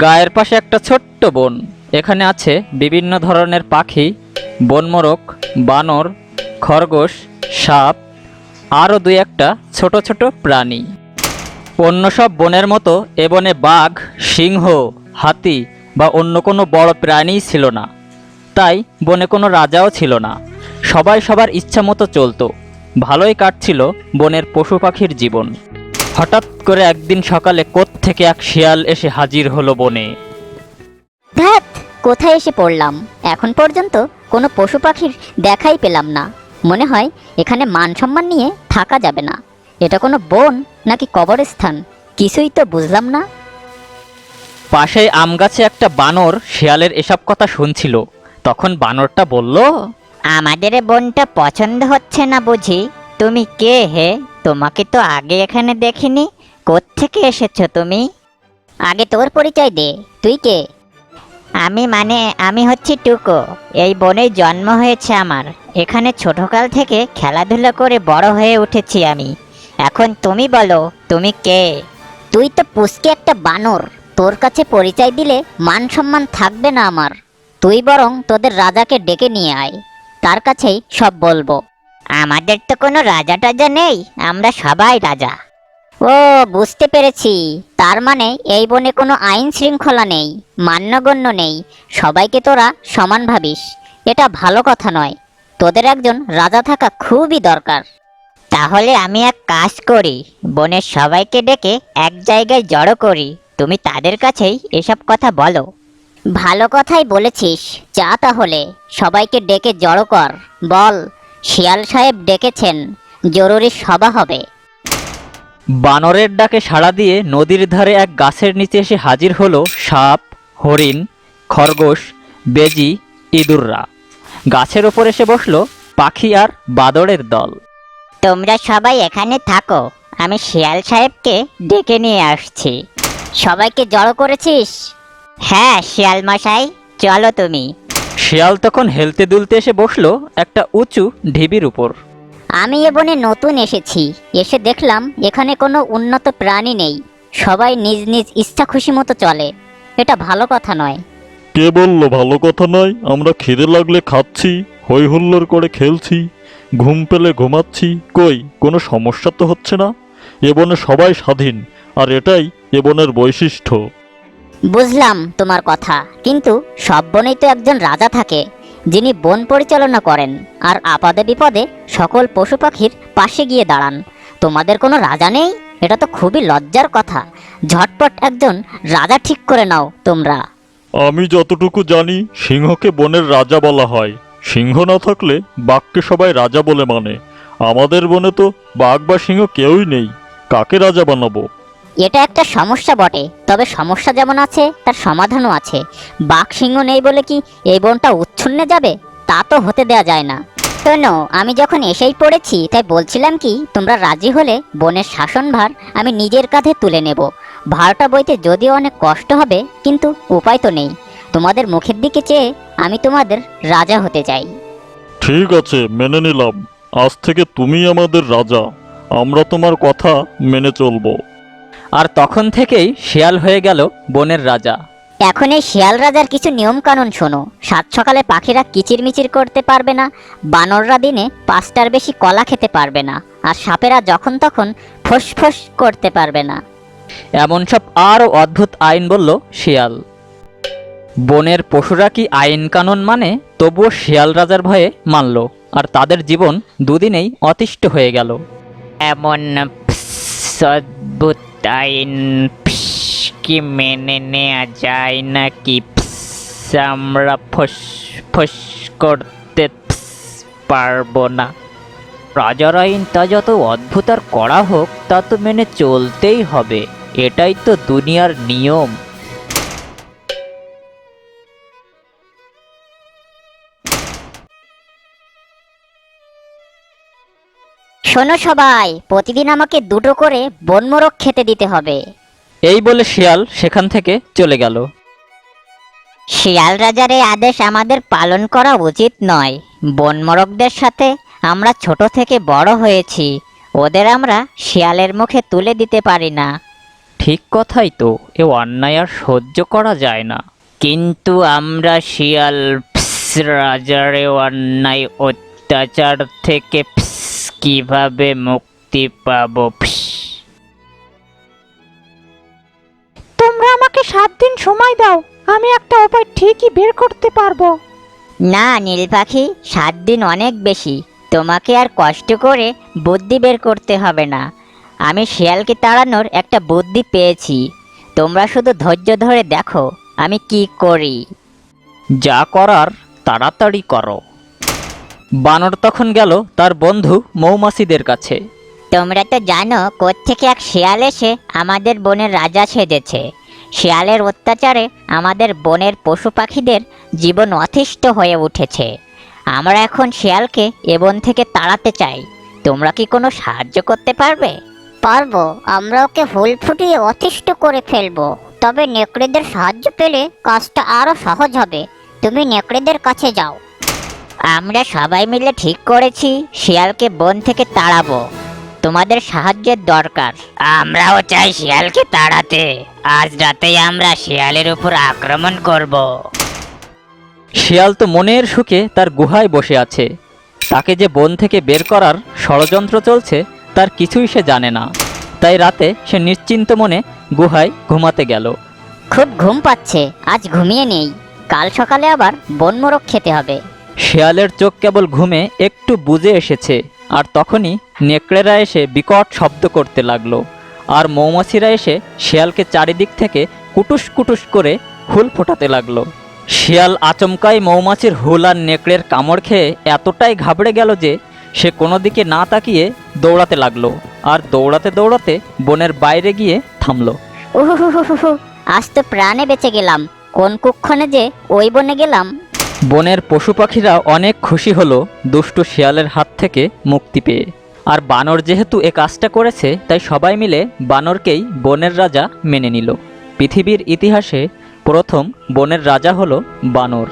গায়ের পাশে একটা ছোট্ট বন। এখানে আছে বিভিন্ন ধরনের পাখি, বনমোরক, বানর, খরগোশ, সাপ, আরও দুই একটা ছোট ছোট প্রাণী। অন্য সব বনের মতো এ বনে বাঘ, সিংহ, হাতি বা অন্য কোনো বড় প্রাণীই ছিল না। তাই বনে কোনো রাজাও ছিল না। সবাই সবার ইচ্ছা মতো চলতো। ভালোই কাটছিল বনের পশু পাখির জীবন। হঠাৎ করে একদিন সকালে থেকে এক শিয়াল এসে হাজির হলো বনে। ধ্যাত কোথায় এসে পড়লাম? এখন পর্যন্ত কোনো পশু পাখির দেখাই পেলাম না। মনে হয় এখানে মান সম্মান নিয়ে থাকা যাবে না। এটা কোনো বন নাকি কবরস্থান? কিছুই তো বুঝলাম না। পাশে আম গাছে একটা বানর শিয়ালের এসব কথা শুনছিল। তখন বানরটা বলল আমাদের বোনটা পছন্দ হচ্ছে না বুঝি? তুমি কে হে? তোমাকে তো আগে এখানে দেখিনি। কোত্থেকে এসেছ তুমি? আগে তোর পরিচয় দে। তুই কে? আমি মানে আমি হচ্ছি টুকো। এই বনেই জন্ম হয়েছে আমার। এখানে ছোটকাল থেকে খেলাধুলা করে বড় হয়ে উঠেছি আমি। এখন তুমি বলো তুমি কে? তুই তো পুষ্কে একটা বানর। তোর কাছে পরিচয় দিলে মান সম্মান থাকবে না আমার। তুই বরং তোদের রাজাকে ডেকে নিয়ে আয়। তার কাছেই সব বলব। আমাদের তো কোনো রাজা টাজা নেই, আমরা সবাই রাজা। ও, বুঝতে পেরেছি। তার মানে এই বনে কোনো আইন শৃঙ্খলা নেই, মান্যগণ্য নেই। সবাইকে তোরা সমান ভাবিস। এটা ভালো কথা নয়। তোদের একজন রাজা থাকা খুবই দরকার। তাহলে আমি এক কাজ করি, বনের সবাইকে ডেকে এক জায়গায় জড়ো করি। তুমি তাদের কাছেই এসব কথা বলো। ভালো কথাই বলেছিস। যা তাহলে। সবাইকে ডেকে জড়ো কর। বল। শিয়াল সাহেব ডেকেছেন জরুরি সভা হবে। বানরের ডাকে সাড়া দিয়ে নদীর ধারে এক গাছের নিচে এসে হাজির হলো সাপ হরিণ খরগোশ বেজি ইঁদুররা। গাছের ওপর এসে বসল পাখি আর বাদরের দল। তোমরা সবাই এখানে থাকো আমি শিয়াল সাহেবকে ডেকে নিয়ে আসছি। সবাইকে জড়ো করেছিস? হ্যাঁ শিয়াল মশাই চলো তুমি। শিয়াল তখন হেলতে দুলতে এসে বসল একটা উঁচু ঢিবির উপর। আমি এ বনে নতুন এসেছি। এসে দেখলাম এখানে কোনো উন্নত প্রাণী নেই। সবাই নিজ নিজ ইচ্ছা খুশি মতো চলে। এটা ভালো কথা নয়। কে বলল ভালো কথা নয়? আমরা খিদে লাগলে খাচ্ছি হই হুল্লোড় করে খেলছি ঘুম পেলে ঘুমাচ্ছি। কই কোনো সমস্যা তো হচ্ছে না? এ বনে সবাই স্বাধীন আর এটাই এ বনের বৈশিষ্ট্য। বুঝলাম তোমার কথা, কিন্তু সব বনেই তো একজন রাজা থাকে, যিনি বন পরিচালনা করেন, আর আপদে বিপদে সকল পশু পাখির পাশে গিয়ে দাঁড়ান। তোমাদের কোনো রাজা নেই? এটা তো খুবই লজ্জার কথা। ঝটপট একজন রাজা ঠিক করে নাও তোমরা। আমি যতটুকু জানি, সিংহকে বনের রাজা বলা হয়। সিংহ না থাকলে বাঘকে সবাই রাজা বলে মানে। আমাদের বনে তো বাঘ বা সিংহ কেউই নেই। কাকে রাজা বানাবো? এটা একটা সমস্যা বটে। তবে সমস্যা যেমন আছে, তার সমাধানও আছে। বাঘ সিংহ নেই বলে কি এই বনটা উচ্ছন্নে যাবে? তা তো হতে দেয়া যায় না। শোনো আমি যখন এসেই পড়েছি, তাই বলছিলাম কি, তোমরা রাজি হলে বনের শাসনভার আমি নিজের কাঁধে তুলে নেব। ভারটা বইতে যদিও অনেক কষ্ট হবে, কিন্তু উপায় তো নেই। তোমাদের মুখের দিকে চেয়ে আমি তোমাদের রাজা হতে চাই। ঠিক আছে, মেনে নিলাম। আজ থেকে তুমি আমাদের রাজা। আমরা তোমার কথা মেনে চলবো। আর তখন থেকেই শিয়াল হয়ে গেল বনের রাজা। এখন এই শিয়াল রাজার কিছু নিয়ম কানুন শোনো। সাত সকালে পাখিরা কিচিরমিচির করতে পারবে না বানররা দিনে পাঁচটার বেশি কলা খেতে পারবে না আর সাপেরা যখন তখন ফোঁস করতে পারবে না। এমন সব আরও অদ্ভুত আইন বলল শিয়াল। বনের পশুরা কি আইন কানুন মানে? তবুও শিয়াল রাজার ভয়ে মানল আর তাদের জীবন দুদিনেই অতিষ্ঠ হয়ে গেল। এমন অদ্ভুত আইন কি মেনে নেওয়া যায় না নাকি আমরা ফস ফস করতে পারব না। রাজার আইন তা যত অদ্ভুত আর করা হোক, তা তো মেনে চলতেই হবে। এটাই তো দুনিয়ার নিয়ম। শোনো সবাই প্রতিদিন আমাকে দুটো করে বনমোরক খেতে দিতে হবে। এই বলে শিয়াল সেখান থেকে চলে গেল। শিয়াল রাজার এই আদেশ আমাদের পালন করা উচিত নয়। বনমরকদের সাথে আমরা ছোট থেকে বড় হয়েছি ওদের আমরা শিয়ালের মুখে তুলে দিতে পারি না। ঠিক কথাই তো এ অন্যায় আর সহ্য করা যায় না। কিন্তু আমরা শিয়াল রাজার অন্যায় অত্যাচার থেকে কীভাবে মুক্তি পাব? তোমরা আমাকে সাত দিন সময় দাও আমি একটা উপায় ঠিকই বের করতে পারব। না নীল পাখি সাত দিন অনেক বেশি। তোমাকে আর কষ্ট করে বুদ্ধি বের করতে হবে না। আমি শিয়ালকে তাড়ানোর একটা বুদ্ধি পেয়েছি। তোমরা শুধু ধৈর্য ধরে দেখো আমি কি করি। যা করার তাড়াতাড়ি করো। বানর তখন গেল তার বন্ধু মৌমাছিদের কাছে। তোমরা তো জানো কোত্থেকে এক শিয়াল এসে আমাদের বনের রাজা সেজেছে। শিয়ালের অত্যাচারে আমাদের বনের পশু পাখিদের জীবন অতিষ্ঠ হয়ে উঠেছে। আমরা এখন শিয়ালকে এ বন থেকে তাড়াতে চাই। তোমরা কি কোনো সাহায্য করতে পারবে? পারব। আমরা ওকে ফুল ফুটিয়ে অতিষ্ঠ করে ফেলব। তবে নেকড়েদের সাহায্য পেলে কাজটা আরও সহজ হবে। তুমি নেকড়েদের কাছে যাও। আমরা সবাই মিলে ঠিক করেছি শিয়ালকে বন থেকে তাড়াবো। তোমাদের সাহায্যের দরকার। আমরাও চাই শিয়ালকে তাড়াতে। আজ রাতে আমরা শিয়ালের উপর আক্রমণ করব। শিয়াল তো মনের সুখে তার গুহায় বসে আছে। তাকে যে বন থেকে বের করার ষড়যন্ত্র চলছে তার কিছুই সে জানে না। তাই রাতে সে নিশ্চিন্ত মনে গুহায় ঘুমাতে গেল। খুব ঘুম পাচ্ছে আজ ঘুমিয়ে নেই। কাল সকালে আবার বনমোরক খেতে হবে। শিয়ালের চোখ কেবল ঘুমে একটু বুঝে এসেছে, আর তখনই নেকড়েরা এসে বিকট শব্দ করতে লাগল, আর মৌমাছিরা এসে শিয়ালকে চারিদিক থেকে কুটুস কুটুস করে হুল ফোটাতে লাগল। শিয়াল আচমকাই মৌমাছির হুল আর নেকড়ের কামড় খেয়ে এতটাই ঘাবড়ে গেল যে সে কোনো দিকে না তাকিয়ে দৌড়াতে লাগল, আর দৌড়াতে দৌড়াতে বনের বাইরে গিয়ে থামলো। উহুহুহুহু আজ তো প্রাণে বেঁচে গেলাম, কোন কুক্ষণে যে ওই বনে গেলাম। বনের পশু পাখিরা অনেক খুশি হলো দুষ্টু শিয়ালের হাত থেকে মুক্তি পেয়ে। আর বানর যেহেতু এ কাজটা করেছে, তাই সবাই মিলে বানরকেই বনের রাজা মেনে নিল। পৃথিবীর ইতিহাসে প্রথম বনের রাজা হলো বানর।